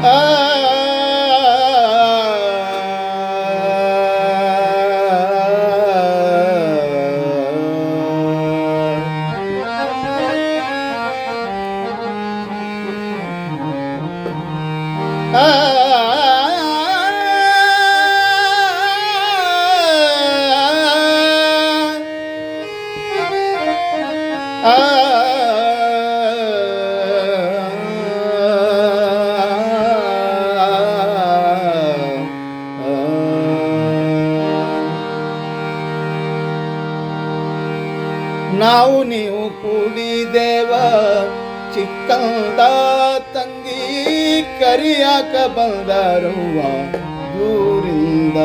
Ah ನಾವು ನೀವು ಕೂಡಿದೇವ, ಚಿಕ್ಕಂದ ತಂಗಿ ಕರಿಯಾಕ ಬಂದರುವ ದೂರಿಂದ.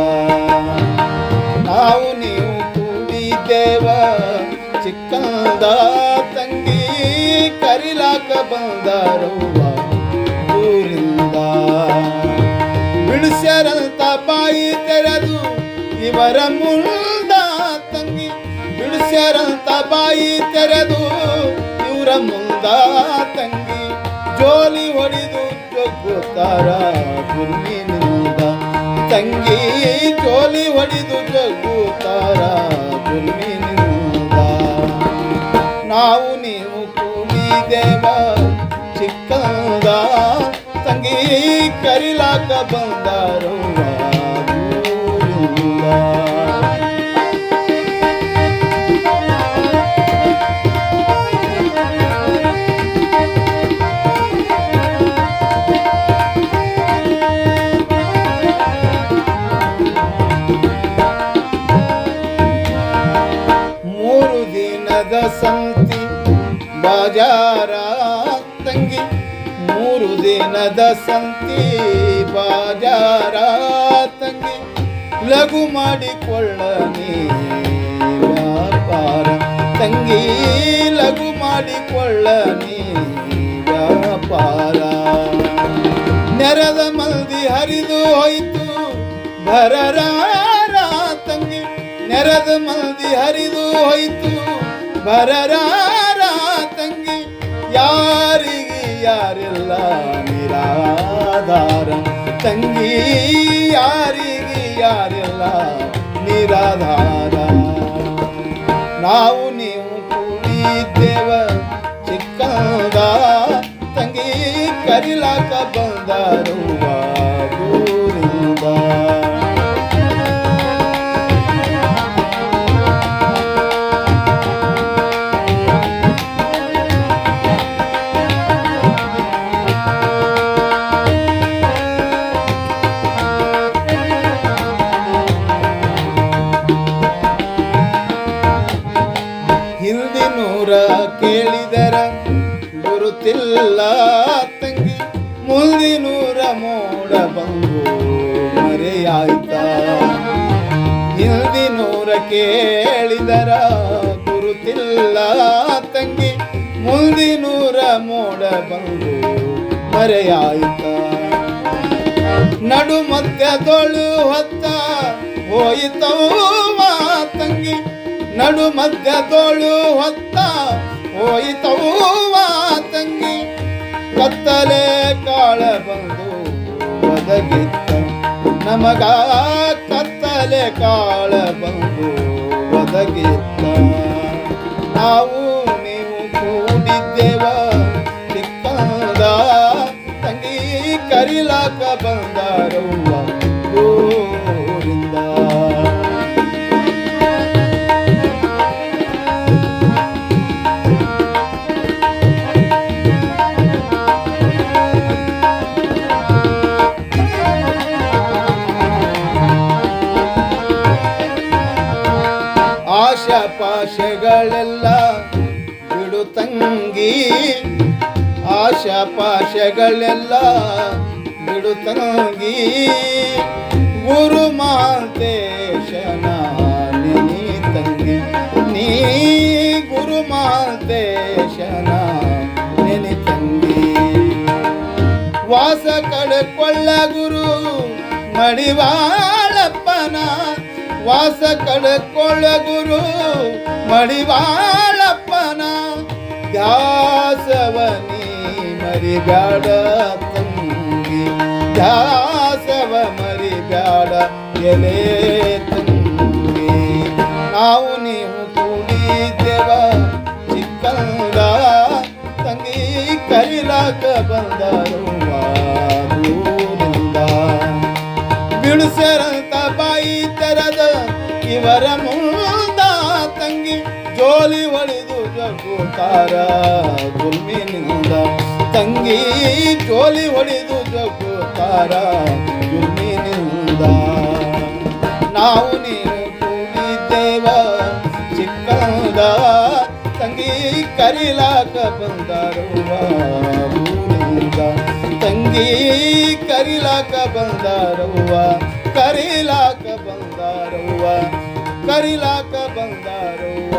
ನಾವು ನೀವು ಕೂಡಿದೇವ, ಚಿಕ್ಕಂದ ತಂಗಿ ಕರಿಲಾಕ ಬಂದರುವ ದೂರಿಂದ. ಬಿಡಿಸ್ಯಾರಂತ ಬಾಯಿ ತೆರೆದು ಇವರ ಮುಂದ ಬಿಡಿಸ್ಯಾರಂತ ಬಾಯಿ ತೆರೆದು ಇವರ ಮುಂದ ತಂಗಿ ಜೋಲಿ ಹೊಡೆದು ಜಗ್ಗುತ್ತಾರ ಗುರುವಿನಿಂದ. ತಂಗಿ ಜೋಲಿ ಹೊಡೆದು ಜಗ್ಗುತ್ತಾರ ಗುರುವಿನಿಂದ. ನಾವು ನೀವು ಕೂಡಿದೇವ ಚಿಕ್ಕಂದ ತಂಗಿ ಕರಿಲಾಕ ಬಂದಾರವ್ವ ದಿನದ ಸಂತಿ ಬಾಜಾರ ತಂಗಿ, ಮೂರು ದಿನದ ಸಂತಿ, ಬಾಜಾರ ತಂಗಿ, ಲಘು ಮಾಡಿಕೊಳ್ಳನಿ ವ್ಯಾಪಾರ. ತಂಗಿ, ಲಘು ಮಾಡಿಕೊಳ್ಳನಿ ವ್ಯಾಪಾರ. ನೆರದ ಮಲ್ದಿ ಹರಿದು ಹೋಯ್ತು ಬರರ ತಂಗಿ, ನೆರದ ಮಲ್ದಿ ಹರಿದು ಹೋಯ್ತು ಭರರಾರ ತಂಗಿ, ಯಾರಿಗೆ ಯಾರಿಲ್ಲ ನಿರಾಧಾರ? ತಂಗಿ, ಯಾರಿಗೆ ಯಾರಿಲ್ಲ ನಿರಾಧಾರ? ನಾವು ನೀವು ಕೂಡಿದ್ದೇವ ಚಿಕ್ಕಂದ ತಂಗಿ ಕರಿಲಾಕ ಬಂದರುವ ಗುರುತಿಲ್ಲ ತಂಗಿ. ಮುಂದಿನೂರ ಮೋಡ ಬಂದು ಮರೆಯಾಯ್ತ. ಹಿಂದಿನೂರ ಕೇಳಿದರ ಗುರುತಿಲ್ಲ ತಂಗಿ. ಮುಂದಿನೂರ ಮೋಡ ಬಂದು ಮರೆಯಾಯ್ತ. ನಡು ಮಧ್ಯದೊಳು ಹೊತ್ತ ಹೋಯಿತವು ತಂಗಿ. ನಡು ಮಧ್ಯದೊಳು ಹೊತ್ತ ಹೋಯಿತವ್ವ ತಂಗಿ ಕತ್ತಲೆ ಕಾಳ ಬಂದು ಒದಗಿತ್ತ ನಮಗ ಕತ್ತಲೆ ಕಾಳ ಬಂದು ಒದಗಿತ್ತ ನಾವು ನೀವು ಆಶಾ ಪಾಶಗಳೆಲ್ಲ ಬಿಡು ತಂಗಿ. ಆಶಾಪಾಶಗಳೆಲ್ಲ ಬಿಡು ತಂಗಿ. ಗುರು ಮಹಾಂತೇಶನ ನೀ ತಂಗಿ. ನೀ ಗುರು ಮಹಾಂತೇಶನ ನೆನಿ ತಂಗಿ. ವಾಸ ಕಳ್ಕೊಳ್ಳ ಗುರು, ಮಡಿವಾಳಪ್ಪನ ವಾಸ ಕಳ್ಕೊಳ್ಳ ಗುರು ಮಡಿವಾಳಪ್ಪನ. ದಾಸವನಿ ಮರಿಗಾಡ ತಂಗಿ. ದಾಸವ ಮರಿಬ್ಯಾಡ ಎಲೆ ತಂಗಿ. ನಾವು ಜಗ್ಗುತ್ತಾರ ಗುಲ್ಮಿನಿಂದ ತಂಗಿ ಜೋಲಿ ಹೊಡೆದು ಜಗ್ಗುತ್ತಾರ ಗುಲ್ಮಿನಿಂದ ನಾವು ನೀನು ದೇವ ಚಿಕ್ಕಂದ ತಂಗಿ ಕರಿಲಾಕ ಬಂದರುವ ಊರಿಂದ. ತಂಗಿ ಕರಿಲಾಕ ಬಂದರುವ ಕರಿಲಾಕ ಬಂದರುವ ಕರಿಲಾಕ ಬಂದಾರವ್ವ.